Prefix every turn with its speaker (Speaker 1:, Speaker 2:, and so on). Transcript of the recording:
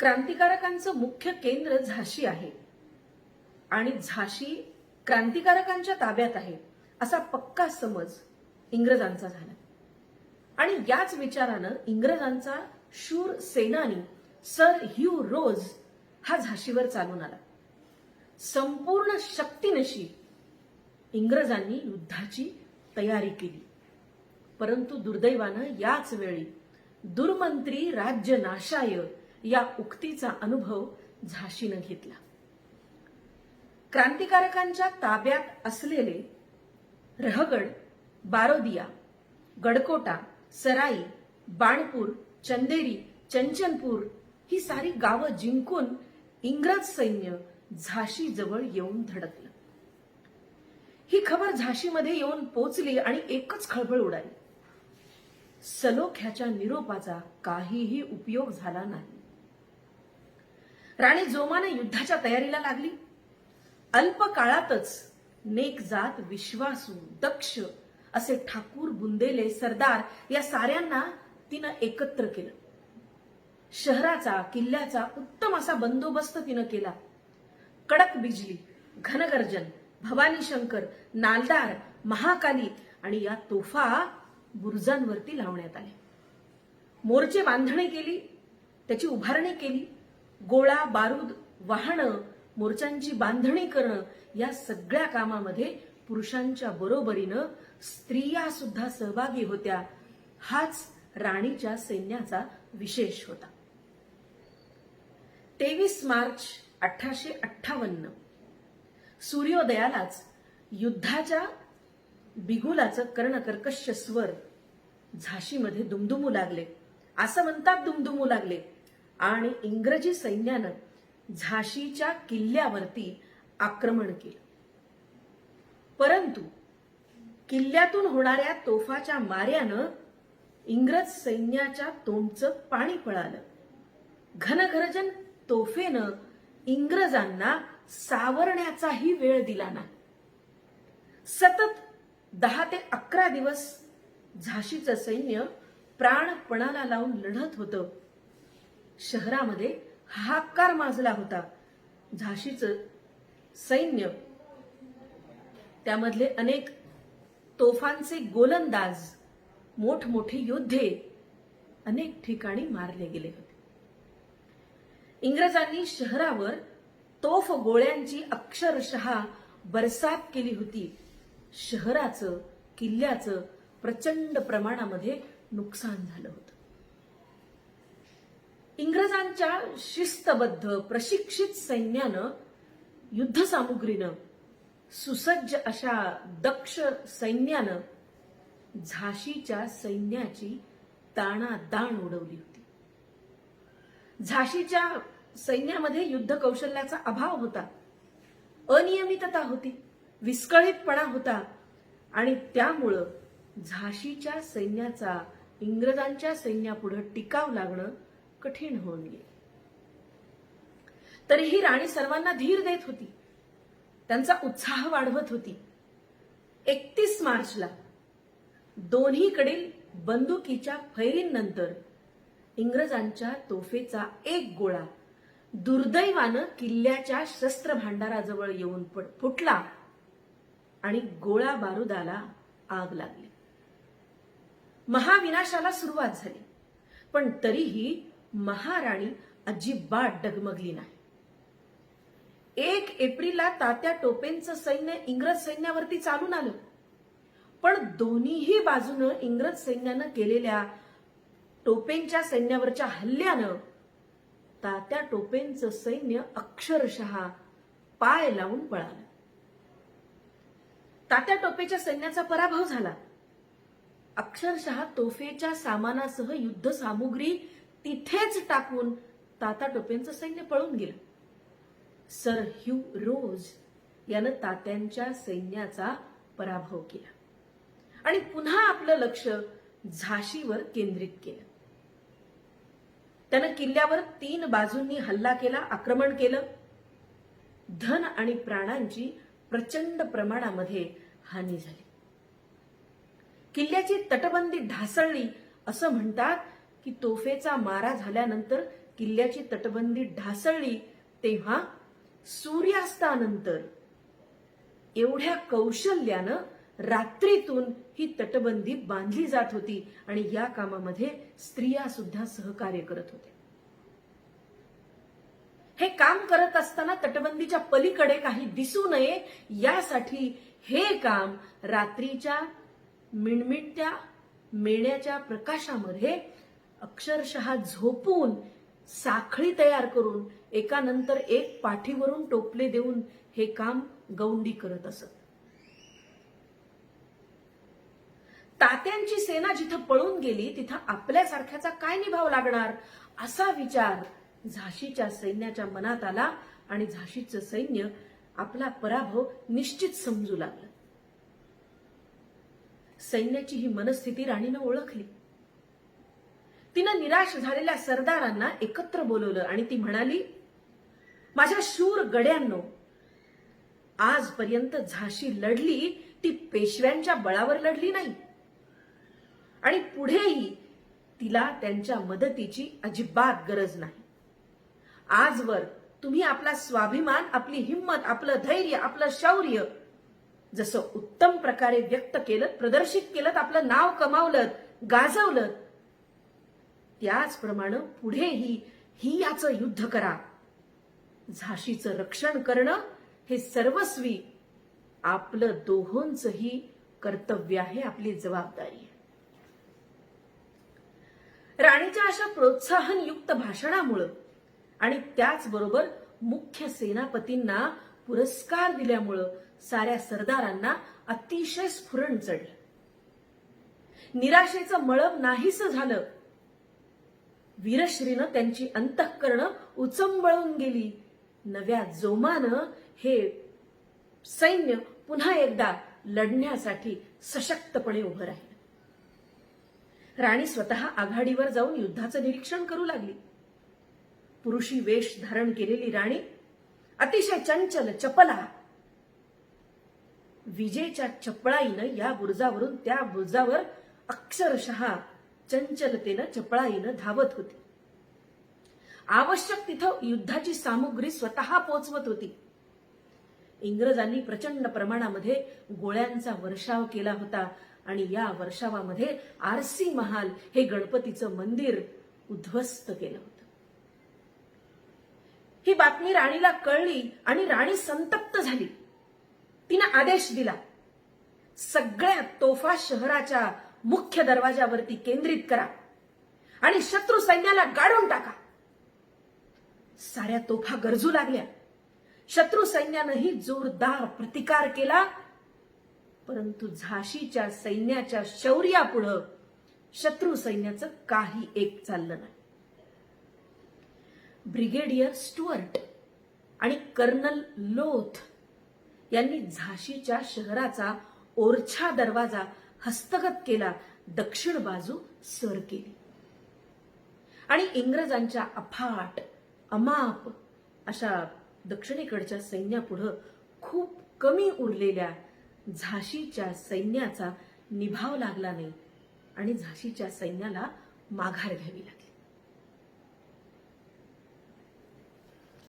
Speaker 1: क्रांतिकारकांचं मुख्य केंद्र झाशी आहे. आणि झाशी क्रांतिकारकांच्या ताब्यात आहे असा पक्का समज इंग्रजांचा झाला. आणि याच विचारानं इंग्रजांचा शूर सेनानी सर ह्यू रोज हा झाशीवर चालून आला. संपूर्ण शक्तीनशी इंग्रजांनी युद्धाची तयारी केली. परंतु दुर्दैवानं याच वेळी दुर्मंत्री राज्य नाशाय या उक्तीचा अनुभव झाशीनं घेतला. क्रांतिकारकांच्या ताब्यात असलेले रहगड बारोदिया गडकोटा सराई बाणपूर चंदेरी चंचनपूर ही सारी गावं जिंकून इंग्रज सैन्य झाशीजवळ येऊन धडकलं. ही खबर झाशीमध्ये येऊन पोचली आणि एकच खळबळ उडाली. सलोख्याच्या निरोपाचा काहीही उपयोग झाला नाही. राणी जोमाने युद्धाच्या तयारीला लागली. अल्प काळातच नेक जात विश्वासू दक्ष असे ठाकूर बुंदेले सरदार या साऱ्यांना तिनं एकत्र केलं. शहराचा किल्ल्याचा उत्तम असा बंदोबस्त तिनं केला. कडक बिजली घनगर्जन भवानी शंकर नालदार महाकाली आणि या तोफा बुरुजांवरती लावण्यात आल्या मोर्चे बांधणी केली त्याची उभारणी केली. गोळा बारूद वाहणं मोर्चांची बांधणी करणं या सगळ्या कामामध्ये पुरुषांच्या बरोबरीनं स्त्रिया सुद्धा सहभागी होत्या. हाच राणीच्या सैन्याचा विशेष होता. तेवीस मार्च अठराशे अठ्ठावन्न. सूर्योदयालाच युद्धाच्या बिगुलाचं कर्णकर्कश स्वर झाशीमध्ये दुमदुमू लागले. असं म्हणतात दुमदुमू लागले. आणि इंग्रजी सैन्यानं झाशीच्या किल्ल्यावरती आक्रमण केलं. परंतु किल्ल्यातून होणाऱ्या तोफाच्या माऱ्यानं इंग्रज सैन्याच्या तोंडचं पाणी पळालं. घनघरजन तोफेनं इंग्रजांना सावरण्याचाही वेळ दिला नाही. सतत दहा ते अकरा दिवस झाशीचं सैन्य प्राणपणाला लावून लढत होतं. शहरामध्ये हाकार माजला होता. झाशीचं सैन्य. त्यामधले अनेक तोफांचे गोलंदाज मोठमोठे योद्धे अनेक ठिकाणी मारले गेले होते. इंग्रजांनी शहरावर तोफ गोळ्यांची अक्षरशः बरसात केली होती. शहराचं किल्ल्याचं प्रचंड प्रमाणामध्ये नुकसान झालं होतं. इंग्रजांच्या शिस्तबद्ध प्रशिक्षित सैन्यानं युद्धसामुग्रीनं सुसज्ज अशा दक्ष सैन्यानं झाशीच्या सैन्याची ताणादाण उडवली होती. झाशीच्या सैन्यामध्ये युद्ध कौशल्याचा अभाव होता. अनियमितता होती विस्कळीतपणा होता आणि त्यामुळं झाशीच्या सैन्याचा इंग्रजांच्या सैन्यापुढं टिकाव लागणं कठीण होऊन गेलं. तरीही राणी सर्वांना धीर देत होती. त्यांचा उत्साह वाढवत होती. एकतीस मार्चला दोन्हीकडील बंदुकीच्या फैरींनंतर इंग्रजांच्या तोफेचा एक गोळा दुर्दैवानं किल्ल्याच्या शस्त्र भांडाराजवळ येऊन पड- फुटला आणि गोळा बारुदाला आग लागली. महाविनाशाला सुरुवात झाली. पण तरीही महाराणी अजिबात डगमगली नाही. एक एप्रिलला तात्या टोपेंचं सैन्य इंग्रज सैन्यावरती चालून आलं. पण दोन्हीही बाजूनं इंग्रज सैन्यानं केलेल्या टोपेंच्या सैन्यावरच्या हल्ल्यानं तात्या टोपेंचं सैन्य अक्षरशः पाय लावून पळालं. तात्या टोपेच्या सैन्याचा पराभव झाला. अक्षरशः तोफेच्या सामानासह युद्ध सामुग्री तिथेच टाकून तात्या टोपेंचं सैन्य पळून गेलं. सर ह्यू रोज यानं तात्यांच्या सैन्याचा पराभव केला. आणि पुन्हा आपलं लक्ष झाशीवर केंद्रित केलं. त्यानं किल्ल्यावर तीन बाजूंनी हल्ला केला आक्रमण केलं. धन आणि प्राणांची प्रचंड प्रमाणामध्ये हानी झाली. किल्ल्याची तटबंदी ढासळली असं म्हणतात की तोफेचा मारा झाल्यानंतर किल्ल्याची तटबंदी ढासळली तेव्हा सूर्यास्तानंतर एवढ्या कौशल्यानं रात्रीतून ही तटबंदी बांधली जात होती आणि या कामामध्ये स्त्रिया सुद्धा सहकार्य करत होत्या. हे काम करत असताना तटबंदीच्या पलीकडे काही दिसू नये यासाठी हे काम रात्रीच्या मिणमिणत्या मेण्याच्या प्रकाशामध्ये अक्षरशः झोपून साखळी तयार करून एकानंतर एक पाठीवरून टोपले देऊन हे काम गौंडी करत असत. तात्यांची सेना जिथं पळून गेली तिथं आपल्यासारख्याचा काय निभाव लागणार? असा विचार झाशीच्या सैन्याच्या मनात आला आणि झाशीचं सैन्य आपला पराभव निश्चित समजू लागलं. सैन्याची ही मनस्थिती राणीनं ओळखली. तिनं निराश झालेल्या सरदारांना एकत्र बोलवलं आणि ती म्हणाली माझ्या शूर गड्यांनो आजपर्यंत झाशी लढली ती पेशव्यांच्या बळावर लढली नाही. आणि पुढेही तिला त्यांच्या मदतीची अजिबात गरज नाही. आजवर तुम्ही आपला स्वाभिमान आपली हिंमत आपलं धैर्य आपलं शौर्य जसं उत्तम प्रकारे व्यक्त केलं प्रदर्शित केलं आपलं नाव कमावलं गाजवलं त्याचप्रमाणे पुढेही ही याचं युद्ध करा. झाशीचं रक्षण करणं हे सर्वस्वी आपलं दोहोंचही कर्तव्य आहे आपली जबाबदारी आहे. राणीच्या अशा प्रोत्साहनयुक्त भाषणामुळं आणि त्याचबरोबर मुख्य सेनापतींना पुरस्कार दिल्यामुळं साऱ्या सरदारांना अतिशय स्फुरण चढलं. निराशेचं मळब नाहीस झालं वीरश्रीनं त्यांची अंतःकरणं उचंबळून गेली. नव्या जोमानं हे सैन्य पुन्हा एकदा लढण्यासाठी सशक्तपणे उभं राहिलं. राणी स्वतः आघाडीवर जाऊन युद्धाचं निरीक्षण करू लागली. पुरुषी वेश धारण केलेली राणी अतिशय चंचल चपला. विजेच्या चपळाईनं या बुर्जावरून त्या बुर्जावर अक्षरशः चंचलतेनं चपळाईनं धावत होती. आवश्यक तिथं युद्धाची सामुग्री स्वतः पोचवत होती. इंग्रजांनी प्रचंड प्रमाणामध्ये गोळ्यांचा वर्षाव केला होता आणि या वर्षावामध्ये आरसी महाल हे गणपतीचं मंदिर उद्ध्वस्त केलं होतं. ही बातमी राणीला कळली आणि राणी संतप्त झाली. तिनं आदेश दिला सगळ्या तोफा शहराच्या मुख्य दरवाजावरती केंद्रित करा आणि शत्रू सैन्याला गाडून टाका. साऱ्या तोफा गरजू लागल्या. शत्रू सैन्यानंही जोरदार प्रतिकार केला. परंतु झाशीच्या सैन्याच्या शौर्यापुढं शत्रू सैन्याचं काही एक चाललं नाही. ब्रिगेडियर स्टुअर्ट आणि कर्नल लोथ यांनी झाशीच्या शहराचा ओरछा दरवाजा हस्तगत केला दक्षिण बाजू सर केली. आणि इंग्रजांच्या अफाट अमाप अशा दक्षिणेकडच्या सैन्यापुढं खूप कमी उरलेल्या झाशीच्या सैन्याचा निभाव लागला नाही आणि झाशीच्या सैन्याला माघार घ्यावी लागली.